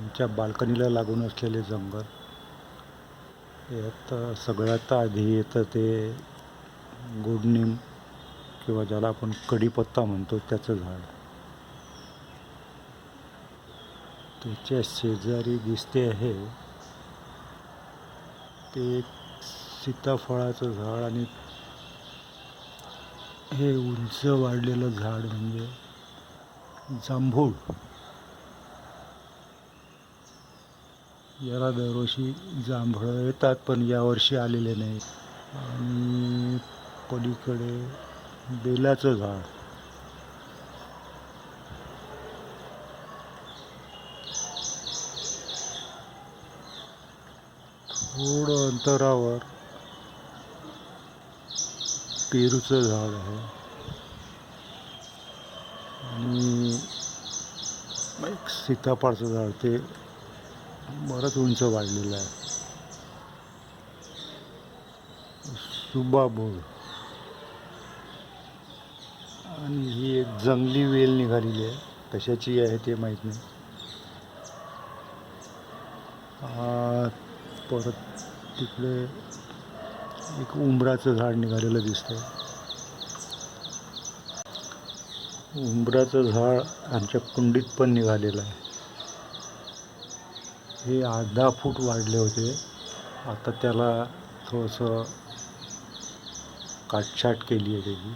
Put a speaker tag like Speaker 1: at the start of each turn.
Speaker 1: आमच्या बाल्कनीला लागून असलेले जंगल यात सगळ्यात आधी येतं ते गोडनिम किंवा ज्याला आपण कढीपत्ता म्हणतो त्याचं झाड. त्याच्या शेजारी दिसते आहे ते एक सीताफळाचं झाड आणि हे उंच वाढलेलं झाड म्हणजे जांभूळ. याला दरवर्षी जांभळं येतात पण यावर्षी आलेले नाही आणि पलीकडे बेलाचं झाड. थोडं अंतरावर पेरूचं झाड आहे. आणि एक सीताफळाचं झाड ते बरंच उंच वाढलेलं आहे. सुबाबूळ आणि ही एक जंगली वेल निघालेली आहे. कशाची आहे ते माहीत नाही. परत तिकडे एक उंबराचं झाड निघालेलं दिसतंय. उंबराचं झाड आमच्या कुंडीत पण निघालेलं आहे. हे आठ दहा फूट वाढले होते. आता त्याला थोडंसं काटछाट केली आहे त्याची